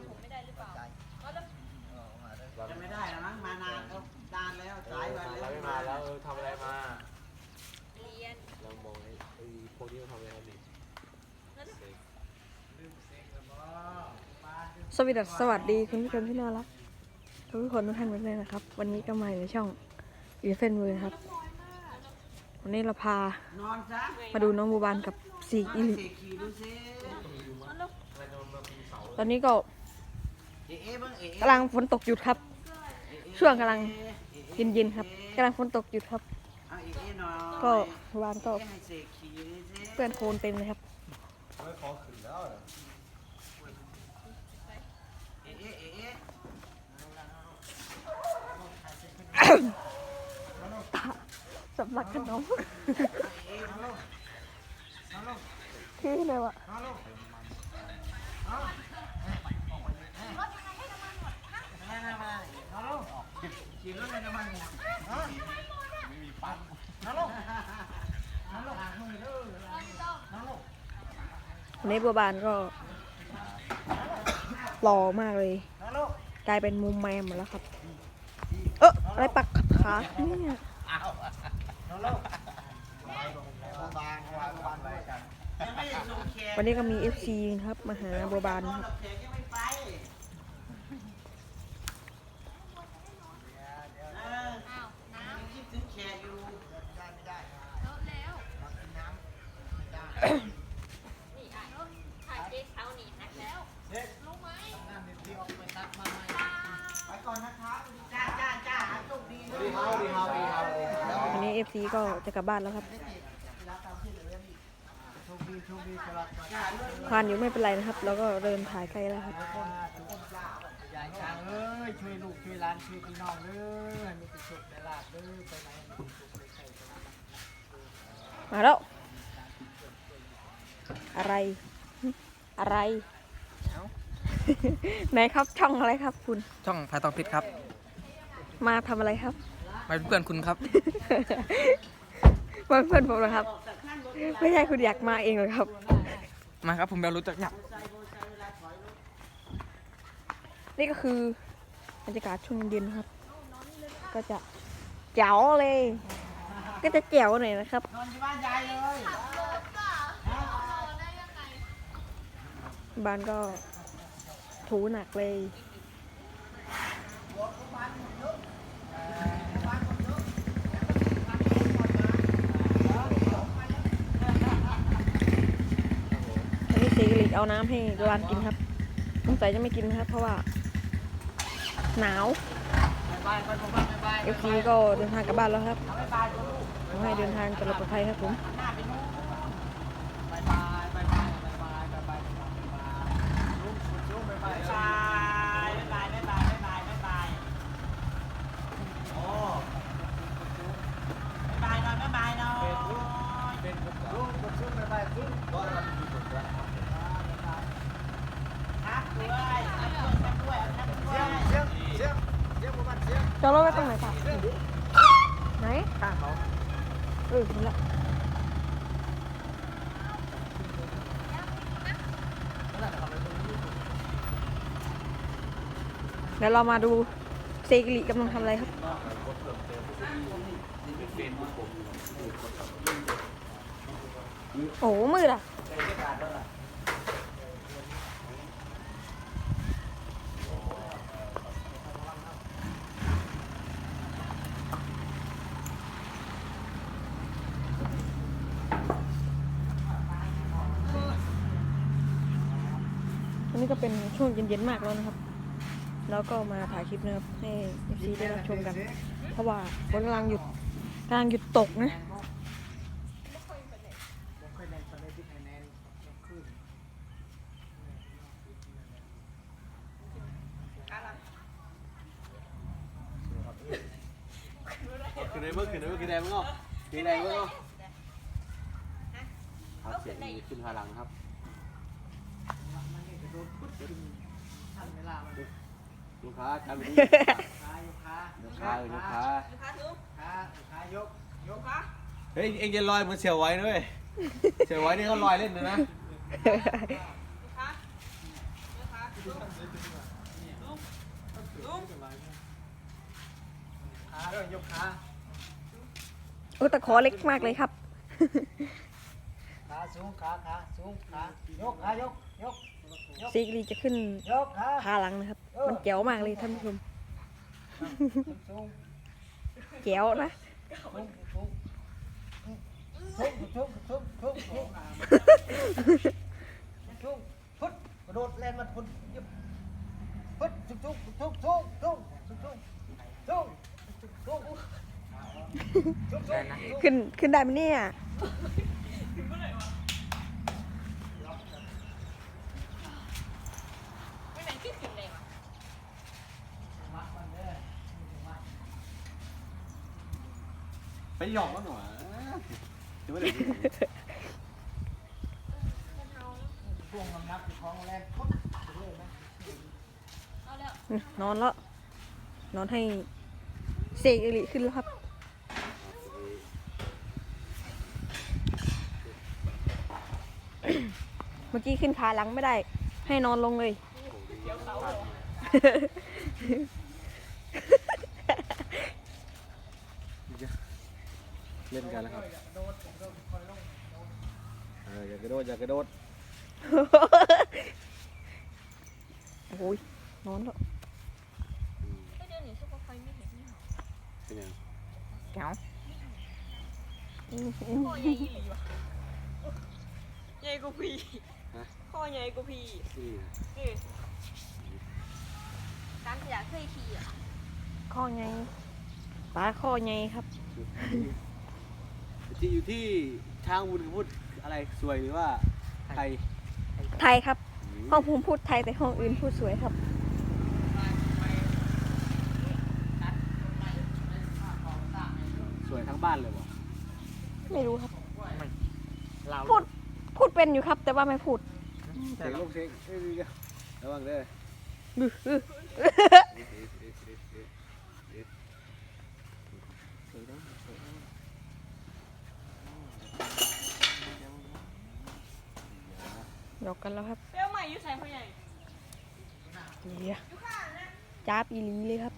ำผมไม่ได้หรือเปล่าเอาแล้วจะไม่ได้แล้วมั้งมานานแล้วนานแล้วหลายวันเราแล้วไม่มาแล้วเออทำอะไรมาเรียนเรามองไอ้ไอ้พวกนี้มันทำอะไรกันดิแล้วเซ็กสวัสดีสวัสดีคุณผู้ชมที่น่ารักทุกคนทุกท่านเลยนะครับ วันนี้ก็มาอยู่ในช่องอีเฟนเวอร์ครับ วันนี้เราพานอนซะมาดูน้องบูบานกับซีอิลิเสกขี่ดูสิตอนนี้ก็ กำลังฝนตกหยุดครับ ช่วงกำลังเย็นๆครับกำลังฝนตกหยุดครับ ก็วานก็เพื่อนโคลนเต็มเลยครับสำลักขนมที่ไหนวะ มันเนี่ยไม่มีปั๊มนั่นลูกนั่นลูกมือเด้อนั่นลูกนนี้บัวบานก็หล่อมากเลย กลายเป็นมุมแมมมดแล้วครับ เอออะไรปักขขาเนี่ยวันนี้ก็มีเอฟซีครับมาหาบัวบานครับ วันนี้ FC ก็จะกลับบ้านแล้วครับโชคดีโชคดีสลับจ้าด้วยผ่านอยู่ไม่เป็นไรนะครับ แล้วก็เดินถ่ายใกล้แล้วครับยายจ้าเอ้ยช่วยลูกช่วยหลานช่วยพี่น้องเด้อให้มีสุขในลาบเด้อไปไหนมีสุขในใจมาแล้วอะไรหึอะไรไหนครับช่องอะไรครับคุณ ช่องพายตองพิษครับ มาทำอะไรครับ มาเป็นเพื่อนคุณครับมาเพื่อนผมเหรอครับ ไม่ใช่คุณอยากมาเองเหรอครับ มาครับผมเบลรู้จักเนี่ยนี่ก็คือบรรยากาศช่วงเย็นๆครับ ก็จะเจ๋วเลย ก็จะแจ๋วหน่อยนะครับนอนที่บ้านยายเลยบ้านก็ถูหนักเลย เอาน้ำให้ร้านกินครับสงสัยจะไม่กินครับ เพราะว่า หนาวเอฟซีก็เดินทางกลับบ้านแล้วครับขอให้เดินทางปลอดภัยครับผมเป็นผมลูกไมชื่อไม่ไม่ซึ่งก็เราดีไมแล้ว จอดรถไว้ตรงไหนป่ะไหนข้างเขาเออเห็นละเดี๋ยวเรามาดูเซกิลิกำลังทำอะไรครับ โอ้โหมืดอะ ก็เป็นช่วงเย็นๆมากแล้วนะครับ แล้วก็มาถ่ายคลิปนะครับให้เอฟซีได้รับชมกัน เพราะว่าฝนกำลังหยุดกำลังหยุดตกนะคือในเมื่อคือในเมื่อคือแดงมั้เนาะคือแดงมั้งเนาะครับเสียงนี้ขึ้นพลังครับ ลูกค้าจำดีขาอยู่ขาลูกค้าเออลูกค้าขาขายกยกขาเฮ้ยเอ็งจะลอยเหมือนเสียวไว้ด้วย เสียวไว้นี่เขาลอยเล่นเลยนะยขาด้วยยกขาโอ้ตะขอเล็กมากเลยครับ ขาสูงขาขาสูงขายกขายกยก ซีกรีจะขึ้นยกขาขาหลังนะครับ มันแจ๋วมากเลยท่านผู้ชมสูงแจ๋วนะสูงสูงสูงสูงสูงสูงสูงสูงพุทกระโดดเล่นมันพุทยิบพุทสูงสูงสูงสูงสูงสูงสูงสูงสูงสูงได้นะขึ้นขึ้นได้ไหมเนี่ย ไม่เป็นขึ้นขึ้นเลยวะ ไปหยอกมันหน่อยถือว่าเด็กพวงกำนับของแรงพุทเลยนะเอาแล้วอืมนอนแล้ว นอนให้เสกอิริขึ้นแล้วครับเมื่อกี้ขึ้นขาหลังไม่ได้ ให้นอนลงเลย เล่นกันแล้วครับเอออย่ากระโดดอย่ากระโดดโอ้ยนอนแล้วก็เดี๋ยวนี้ซุปเปอร์ไฟไม่เห็นนี่หรอเป็นยังแก้วอืมอืมพ่อใหญ่อีหลีวะใหญ่กว่าพี่พ่อใหญ่กว่าพี่นี่นะเออการขยะเคยขี่อะข้อไงปลาข้อไงครับ ที่อยู่ที่ช้างวุนพูดอะไรสวยหรือว่าไทยไทยครับ ห้องผมพูดไทยแต่ห้องอื่นพูดสวยครับ สวยทั้งบ้านเลยวะไม่รู้ครับ เราพูดพูดเป็นอยู่ครับ แต่ว่าไม่พูดเสียงลูกเสียงเอ้ยเดี๋ยวระวังเด้ออื้ออื้อหย อกกันแล้วครับเปรี้ยวใหม่อยู่ใส่พ่อใหญ่เดี๋ยวจ้าบอีหลีเลยครับ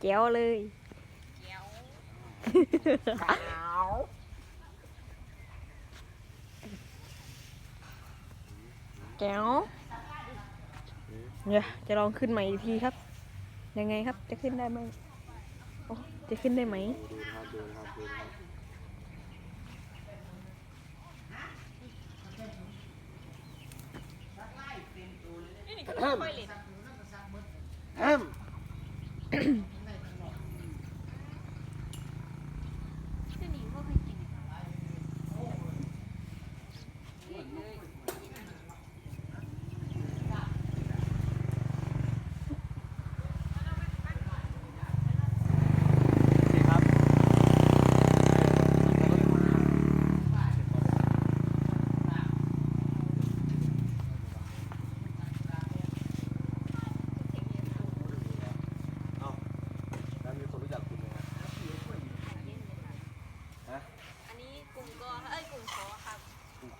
แก้วเลยเกี๊ยวแก้วเนี่ยจะลองขึ้นใหม่อีกทีครับ ยังไงครับจะขึ้นได้ไหมโอ้จะขึ้นได้ไหม ห้ามม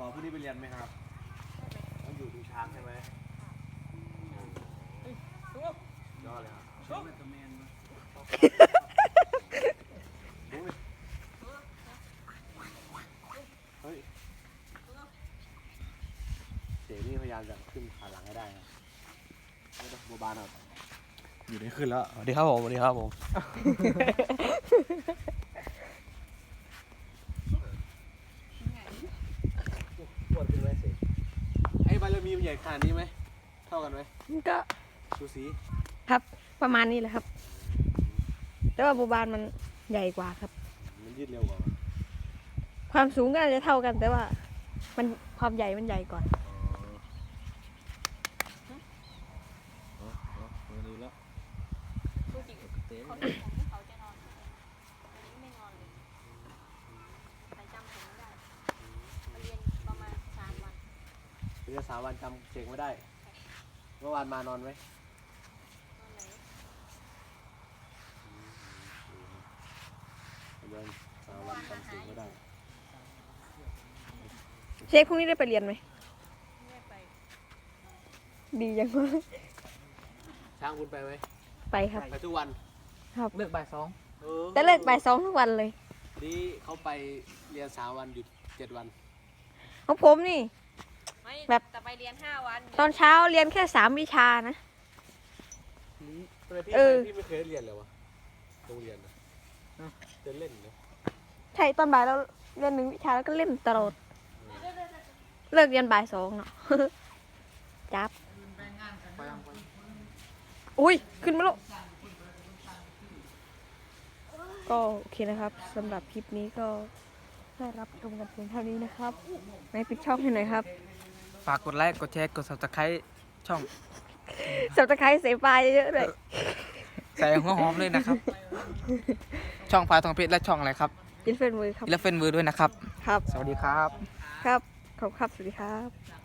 อผู้นี้ไปเรียนไหมครับต้องอยู่ดูช้างใช่ไหมยอดเลยครับเฮ้ยเสียนี่พยายามจะขึ้นขาหลังให้ได้นะไม่ต้องบัวบานครับอยู่ได้ขึ้นแล้ว สวัสดีครับผม สวัสดีครับผมปวดขึ้นไหมเสียไอ้บารมีมันให ญ่ขนาดนี้ไหม เท่ากันไหมมันก็สูสีครับประมาณนี้แหละครับ แต่ว่าบูบานมันใหญ่กว่าครับ มันยืดเร็วกว่าปะความสูงก็อาจจะเท่ากันแต่ว่า มันความใหญ่มันใหญ่กว่า อ๋ออ๋ออ๋อดูแล้ว ดูจริงเขาทำของที่เขาจะนอนวันนี้ไม่นอนเลยใครจำผมไม่ได้มาเรียนประมาณสามวัน เรียนสามวันจำเก่งไม่ได้ เมื่อวานมานอนไหมเรียนสามวันจำเก่งไม่ได้ เชฟพรุ่งนี้ได้ไปเรียนไหมไดียังวะช้างคุณไปไหมไปครับ ไปทุกวัน ครับ เลิกบ่ายสองออแต่เลิกบ่ายสองทุกวันเลย นี่เขาไปเรียนสามวันหยุดเจ็ดวัน ของผมนี่ ไม่แบบ แต่ไปเรียนห้าวันตอนเช้าเรียนแค่สามวิชานะทำไมพี่เออไปพี่ไม่เคยเรียนเลยวะโรงเรียนนะจะเล่นเนอะใช่ตอนบ่ายเราเรียนหนึ่งวิชาแล้วก็เล่นตลอดเลิกเรียนบ่ายสองเนาะ จับไปยังไปอุ้ย ขึ้นมาแล้วก็โอเคนะครับสำหรับคลิปนี้ก็ได้รับชมกันเพียงเท่านี้นะครับในปิดช่องให้หน่อยครับ ฝากกดไลค์ กดแชร์ กด subscribe ช่อง สับตะไคร้เสปลายเยอะๆเลยใส่หัวหอมเลยนะครับ ช่องพายทองเพชรและช่องอะไรครับยินเฟนมือครับ และเฟนเวอร์ด้วยนะครับ ครับ สวัสดีครับ ครับ ขอบคุณครับ สวัสดีครับ